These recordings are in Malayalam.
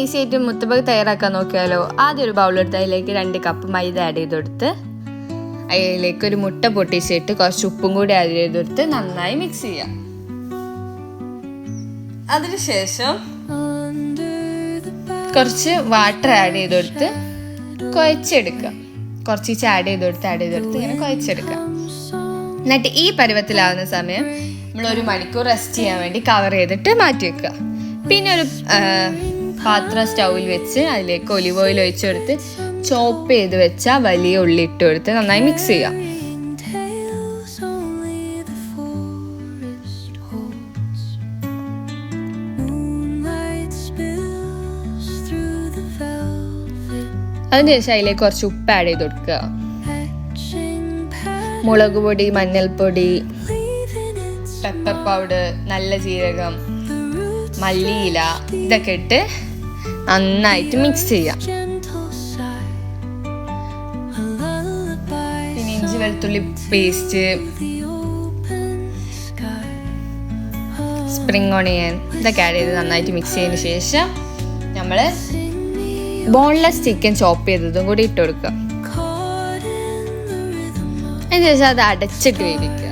ഈസി ആയിട്ട് മുത്തബക്ക് തയ്യാറാക്കാൻ നോക്കിയാലോ? ആദ്യം ഒരു ബൗളെടുത്ത് അതിലേക്ക് രണ്ട് കപ്പ് മൈദ ആഡ് ചെയ്ത് കൊടുത്ത് അതിലേക്ക് ഒരു മുട്ട പൊട്ടിച്ചിട്ട് കുറച്ച് ഉപ്പും കൂടി ആഡ് ചെയ്ത് കൊടുത്ത് നന്നായി മിക്സ് ചെയ്യാം. അതിനുശേഷം കുറച്ച് വാട്ടർ ആഡ് ചെയ്ത് കൊടുത്ത് കുഴച്ചെടുക്കുക കുറച്ച് ആഡ് ചെയ്ത് കൊടുത്ത് ആഡ് ചെയ്ത് കൊടുത്ത് ഇങ്ങനെ കുഴച്ചെടുക്കുക എന്നിട്ട് ഈ പരുവത്തിലാവുന്ന സമയം നമ്മൾ ഒരു മണിക്കൂർ റെസ്റ്റ് ചെയ്യാൻ വേണ്ടി കവർ ചെയ്തിട്ട് മാറ്റി വെക്കുക. പിന്നെ ഒരു പാത്രം സ്റ്റൗവിൽ വെച്ച് അതിലേക്ക് ഒലിവ് ഓയിൽ ഒഴിച്ചു കൊടുത്ത് ചോപ്പ് ചെയ്ത് വെച്ച വലിയ ഉള്ളി ഇട്ട് കൊടുത്ത് നന്നായി മിക്സ് ചെയ്യുക. അതിനുശേഷം അതിലേക്ക് കുറച്ച് ഉപ്പ് ആഡ് ചെയ്ത് കൊടുക്കുക. മുളക് പൊടി മഞ്ഞൾപ്പൊടി പെപ്പർ പൗഡർ നല്ല ജീരകം മല്ലിയില ഇതൊക്കെ ഇട്ട് നന്നായിട്ട് മിക്സ് ചെയ്യാം. പിന്നെ ഇഞ്ചി വെളുത്തുള്ളി പേസ്റ്റ് സ്പ്രിങ് ഓണിയൻ ഇതൊക്കെ ആഡ് ചെയ്ത് നന്നായിട്ട് മിക്സ് ചെയ്തതിന് ശേഷം നമ്മൾ ബോൺലെസ് ചിക്കൻ ചോപ്പ് ചെയ്തതും കൂടി ഇട്ട് കൊടുക്കുക. caught in the rhythm of അതിന് ശേഷം അത് അടച്ചിട്ട് വേവിക്കുക.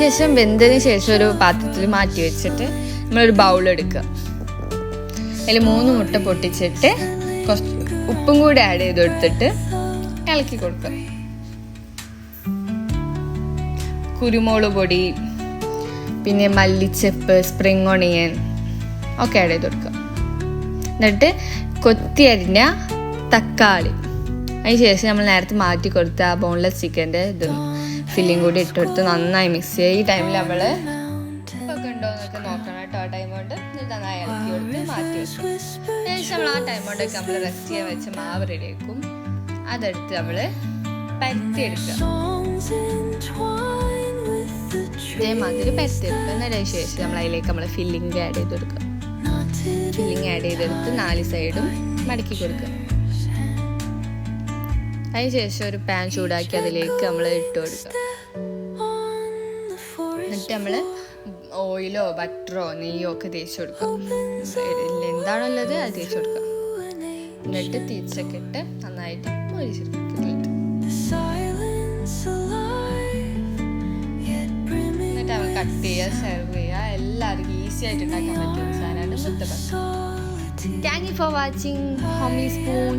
ശേഷം വെന്തതിന് ശേഷം ഒരു പാത്രത്തിൽ മാറ്റി വെച്ചിട്ട് നമ്മളൊരു ബൗൾ എടുക്കുക. അതിൽ മൂന്ന് മുട്ട പൊട്ടിച്ചിട്ട് കുറച്ച് ഉപ്പും കൂടി ആഡ് ചെയ്ത് കൊടുത്തിട്ട് ഇളക്കി കൊടുക്കുക. കുരുമുളക് പൊടി പിന്നെ മല്ലിച്ചെപ്പ് സ്പ്രിങ് ഓണിയൻ ഒക്കെ ആഡ് ചെയ്ത് കൊടുക്കുക. എന്നിട്ട് കൊത്തി അരിഞ്ഞ തക്കാളി. അതിന് ശേഷം നമ്മൾ നേരത്തെ മാറ്റി കൊടുത്ത ആ ബോൺലെസ് ചിക്കന്റെ ഇത്. ഫില്ലിങ് കൂടി ഇട്ടെടുത്ത് നന്നായി മിക്സ് ചെയ്യുക ഈ ടൈമിൽ നമ്മൾ ഉപ്പൊക്കെ ഉണ്ടോ എന്നൊക്കെ നോക്കണം കേട്ടോ. ആ ടൈം കൊണ്ട് നന്നായി ഇളക്കി കൊടുത്ത് മാറ്റി വെക്കും. ശേഷം നമ്മൾ ആ ടൈം കൊണ്ടൊക്കെ നമ്മൾ റെസ്റ്റ് ചെയ്യാൻ വെച്ച മാവ് റെഡി ആക്കും. അതെടുത്ത് നമ്മൾ പരത്തിയെടുക്കുക ഇതേമാതിരി പരത്തിയെടുക്കുക എന്നതിന് ശേഷം നമ്മൾ അതിലേക്ക് നമ്മൾ ഫില്ലിംഗ് ആഡ് ചെയ്ത് കൊടുക്കുക. ഫില്ലിംഗ് ആഡ് ചെയ്തെടുത്ത് നാല് സൈഡും മടക്കി കൊടുക്കുക. അതിനുശേഷം ഒരു പാൻ ചൂടാക്കി അതിലേക്ക് നമ്മൾ ഇട്ട് കൊടുക്കുക. എന്നിട്ട് നമ്മൾ ഓയിലോ ബട്ടറോ നെയ്യോ ഒക്കെ തേച്ച് കൊടുക്കുക. എന്താണോ ഉള്ളത് അത് തേച്ച് കൊടുക്കുക. എന്നിട്ട് തിരിച്ചൊക്കെ ഇട്ട് നന്നായിട്ട് brimming എന്നിട്ട് അവൾ കട്ട് ചെയ്യുക സെർവ് ചെയ്യുക. എല്ലാവർക്കും ഈസി ആയിട്ട് ഉണ്ടാക്കാൻ പറ്റുന്ന സാധനമാണ് മുത്തപ്പ. Thank you for watching. Homely spoon.